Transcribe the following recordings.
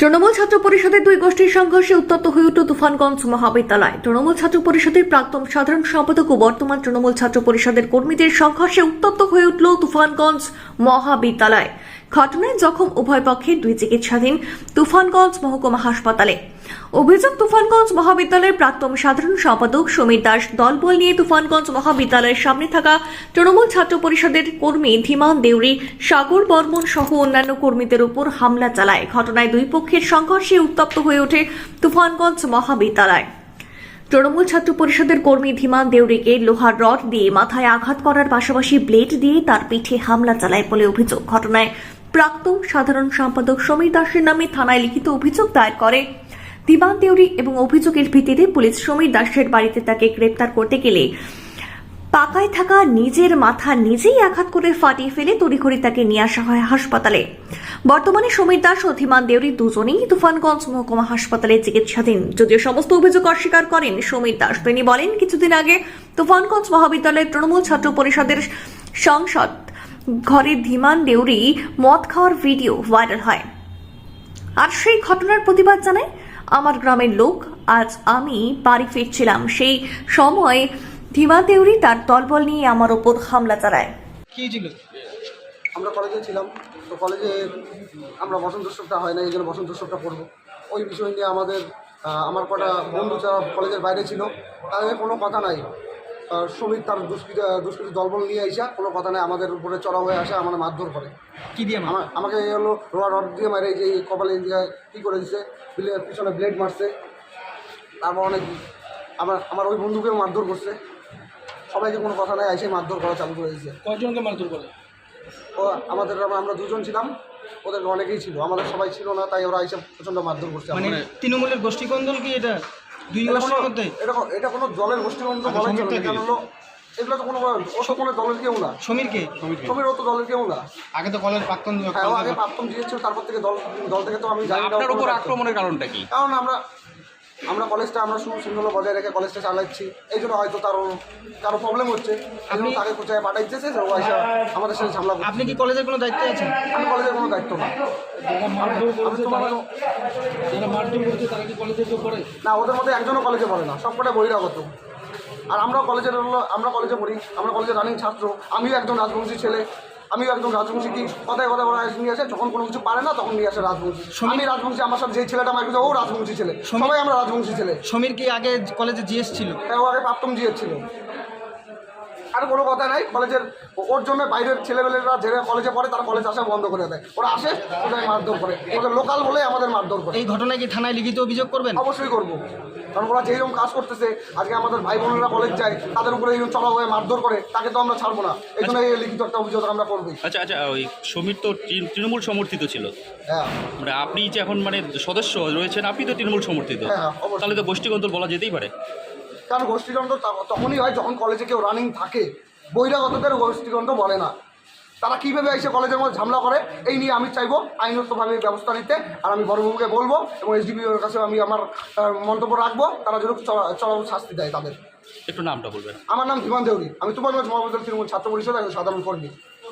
তৃণমূল ছাত্র পরিষদের দুই গোষ্ঠীর সংঘর্ষে উত্তপ্ত হয়ে উঠল তুফানগঞ্জ মহাবিদ্যালয়। তৃণমূল ছাত্র পরিষদের প্রাক্তন সাধারণ সম্পাদক ও বর্তমান তৃণমূল ছাত্র পরিষদের কর্মীদের সংঘর্ষে উত্তপ্ত হয়ে উঠল তুফানগঞ্জ মহাবিদ্যালয়। ঘটনায় জখম উভয় পক্ষে দুই চিকিৎসাধীন তুফানগঞ্জ মহকুমা হাসপাতালে। অভিযোগ, তুফানগঞ্জ মহাবিদ্যালয়ের প্রাক্তন সাধারণ সম্পাদক সমীর দাস দলবল নিয়ে তুফানগঞ্জ মহাবিদ্যালয়ের সামনে থাকা তৃণমূল ছাত্র পরিষদের কর্মী ধীমান দেউরি, সাগর বর্মন সহ অন্যান্য কর্মীদের উপর হামলা চালায়। ঘটনায় দুই পক্ষের সংঘর্ষে উত্তপ্ত হয়ে ওঠে তুফানগঞ্জ মহাবিদ্যালয়। তৃণমূল ছাত্র পরিষদের কর্মী ধীমান দেউরিকে লোহার রড দিয়ে মাথায় আঘাত করার পাশাপাশি ব্লেড দিয়ে তার পিঠে হামলা চালায় বলে অভিযোগ। ঘটনায় প্রাক্তন সাধারণ সম্পাদক সমীর দাসের নামে থানায় লিখিত অভিযোগ দায়ের করে। ধীমান দেউরি এবং অভিযোগের ভিত্তিতে পুলিশ সমীর দাসের বাড়িতে তাকে গ্রেপ্তার করতে গেলে পাকায় থাকা নিজের মাথা নিজেই আঘাত করে ফাটিয়ে ফেলে তড়িঘড়ি তাকে নিয়ে আসা হয় হাসপাতালে। বর্তমানে সমীর দাস ও ধীমান দেউরি দুজনেই তুফানগঞ্জ মহকুমা হাসপাতালে চিকিৎসাধীন। যদিও সমস্ত অভিযোগ অস্বীকার করেন সমীর দাস, তিনি বলেন, কিছুদিন আগে তুফানগঞ্জ মহাবিদ্যালয়ের তৃণমূল ছাত্র পরিষদের সংসদ ঘরে ধীমান দেউরি মদ খাওয়ার ভিডিও ভাইরাল হয়। আর সেই ঘটনার প্রতিবাদ জানায় আমার গ্রামের লোক আজ আমি বাড়ি ফিরছিলাম। সেই সময় ধীমা দেউরি তার দলবল নিয়ে আমার ওপর হামলা চালায়। কি ছিল? আমরা কলেজে ছিলাম তো কলেজে আমরা বসন্ত উৎসবটা হয় না এই জন্য বসন্ত উৎসবটা পড়ব ওই বিষয় নিয়ে আমাদের আমার কটা বন্ধু যারা কলেজের বাইরে ছিল তাদের কোনো কথা নাই। শ্রমিক তার দুষ্কৃতি দুষ্কৃতি দলবল নিয়ে আইসা কোনো কথা নাই আমাদের উপরে চড়া হয়ে আসে আমাদের মারধর করে। কি দিয়ে আমার আমাকে এই হলো রোয়া রড দিয়ে মারে যে এই কপালে দিয়ে কী করে দিছে পিছনে ব্লেড মারছে। তারপর অনেক আমার আমার ওই বন্ধুকেও মারধর করছে। সবাইকে কোনো কথা নাই এসে মারধর করা চালু করে দিয়েছে কয়জনকে মারধর করে? ও আমাদের আমরা দুজন ছিলাম ওদের অনেকেই ছিল আমাদের সবাই ছিল না তাই ওরা এসে প্রচণ্ড মারধর করছে মানে তৃণমূলের গোষ্ঠী কোন্দল কি এটা দুই এটা কোনো- মধ্যে। এটা এটা কোনো দলের গোষ্ঠীবন্ধ আচ্ছা, বলা চলে না হলো এগুলো তো কোনো ও তো কোনো দলের কেউ না। সমীরকে? সমীর ও তো দলের কেউ না। আগে তো কলের প্রাক্তন হ্যাঁ আগে প্রাক্তন দিয়েছিল তারপর থেকে দল দল থেকে তো আমি জানি না আপনার উপর আক্রমণের কারণটা কি? কারণ আমরা আমরা কলেজটা আমরা সুশৃঙ্খলা বজায় রেখে কলেজটা চালাচ্ছি। এই জন্য হয়তো তার কারও প্রবলেম হচ্ছে। জন্য তাকে কোথায় পাঠাইতেছে ও এসে আমাদের সাথে ঝামেলা আপনি কি কলেজের কোনো দায়িত্ব আছেন? আমি কলেজের কোনো দায়িত্ব না। আমি না ওদের মধ্যে একজনও কলেজে পড়ে না। সবকটা বহিরাগত। আর আমরাও কলেজের হলো আমরা কলেজে পড়ি। আমরা কলেজে রানিং ছাত্র। আমিও একজন রাজবংশী ছেলে। আমিও একজন রাজবংশী কি কথায় কথায় ওরা নিয়ে আসে? যখন কোনো কিছু পারে না তখন নিয়ে আসে রাজবংশী। আমি রাজবংশী আমার সাথে যে ছেলেটা মার ও রাজবংশী ছেলে। সবাই আমরা রাজবংশী ছেলে। সমীর কি আগে কলেজে জিএস ছিল? হ্যাঁ, ও আগে প্রাপ্তম জিএস ছিল। আর কোনো কথা নাই। কলেজের ওর জন্য বাইরের ছেলেমেলেরা যারা কলেজে পড়ে তারা কলেজ আসা বন্ধ করে দেয়। ওরা আসে ওটাই মারধর করে। ওদের লোকাল বলে আমাদের মারধর করে। এই ঘটনায় কি থানায় লিখিত অভিযোগ করবেন? অবশ্যই করব। কারণ ওরা যেরকম কাজ করতেছে আজকে আমাদের ভাই বোনেরা কলেজ যায় তাদের উপরে এইরকম চড়া হয়ে মারধর করে তাকে তো আমরা ছাড়বো না। এই জন্য এই লিখিত একটা অভিযোগ আমরা করবোই। আচ্ছা আচ্ছা ওই সমীর তো তৃণমূল সমর্থিত ছিল। হ্যাঁ। মানে আপনি যে এখন মানে সদস্য রয়েছেন আপনি তো তৃণমূল সমর্থিত। হ্যাঁ, হ্যাঁ, তাহলে তো গোষ্ঠীকন্দল বলা যেতেই পারে। কারণ গোষ্ঠীদ্বন্দ্ব তখনই হয় যখন কলেজে কেউ রানিং থাকে। বহিরাগতদের গোষ্ঠীদ্বন্দ্ব বলে না। তারা কীভাবে এসে কলেজের মধ্যে ঝামেলা করে এই নিয়ে আমি চাইব আইনগতভাবে ব্যবস্থা নিতে। আর আমি বড়বাবুকে বলব এবং এসডিপিওর কাছে আমি আমার মন্তব্য রাখব। তারা যেন চড়াও শাস্তি দেয় তাদের। একটু নামটা বলবেন। আমার নাম ধীমান দেউরি। আমি তুমারগঞ্জ মহাবিদ্যালয় তৃণমূল ছাত্র পরিষদ একজন সাধারণ কর্মী।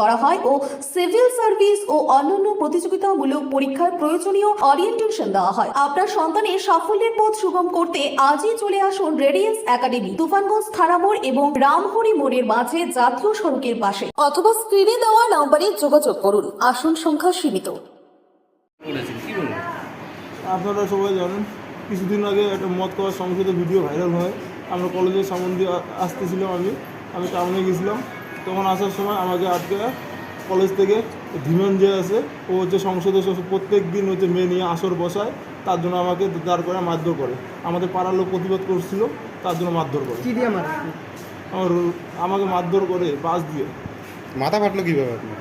করা হয় ও সিভিল সার্ভিস ও অন্যান্য প্রতিযোগিতামূলক পরীক্ষার প্রয়োজনীয় অরিয়েন্টেশন দেওয়া হয়। আপনার সন্তানের সাফল্যের পথ সুগম করতে আজই চলে আসুন রেডিয়েন্স একাডেমি তুফানগঞ্জ থানামোড় এবং রামহরি মোড়ের মাঝে জাতীয় সড়কের পাশে। অথবা স্ক্রিনে দেওয়া নাম্বারে যোগাযোগ করুন। আসন সংখ্যা সীমিত। আপনারা সবাই জানেন কিছুদিন আগে একটা মদ খাওয়ার সংসদে ভিডিও ভাইরাল হয়। আমরা কলেজের সামন দিয়ে আসতেছিলাম আমি। আমি টাউনে গেছিলাম। তখন আসার সময় আমাকে আজকে কলেজ থেকে ধীমান যে আছে ও হচ্ছে সংসদে সব- প্রত্যেক দিন হচ্ছে মেয়ে নিয়ে আসর বসায় তার জন্য আমাকে দাঁড় করে মারধর করে। আমাদের পাড়ার লোক প্রতিবাদ করছিল তার জন্য মারধর করে। কি দিয়ে মার আমার আমাকে মারধর করে বাস দিয়ে। মাথা ফাটলো কীভাবে আপনার?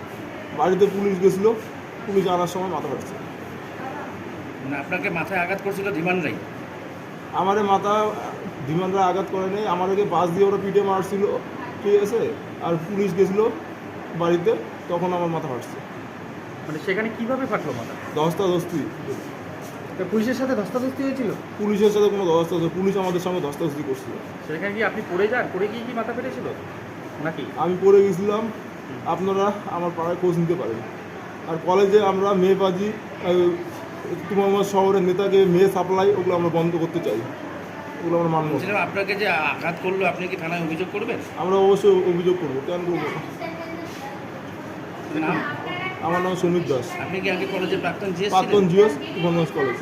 বাড়িতে পুলিশ গেছিল পুলিশ আনার সময় মাথা ফাটছে। আপনাকে মাথায় আঘাত করছিল ধীমান রাই? আমারে মাথা বিমানরা আঘাত করে নেই আমাদেরকে বাস দিয়ে ওরা পিঠে মারছিল। আছে আর পুলিশ গেছিল বাড়িতে তখন আমার মাথা ফাটছে। মানে সেখানে কীভাবে ফাটলো মাথা? দশটা দশটি পুলিশের সাথে ধস্তাধস্তি হয়েছিল? পুলিশের সাথে কোনো দশটা পুলিশ আমাদের সঙ্গে দশটি করছিল। সেখানে কি আপনি পড়ে যান? পড়ে গিয়ে কি মাথা ফেটেছিল? নাকি? আমি পড়ে গেছিলাম আপনারা আমার পাড়ায় খোঁজ নিতে পারেন। আর কলেজে আমরা মেয়েবাজি তোমার আমার শহরের নেতাকে মেয়ে সাপ্লাই ওগুলো আমরা বন্ধ করতে চাই। ওগুলো আমরা মানব। বলছিলাম আপনাকে যে আঘাত করল আপনি কি থানায় অভিযোগ করবেন? আমরা অবশ্যই অভিযোগ করব কেন করব? নাম? আমার নাম সমীর দাস। আপনি কি আগে কলেজের প্রাক্তন জিএস প্রাক্তন জিওস কলেজ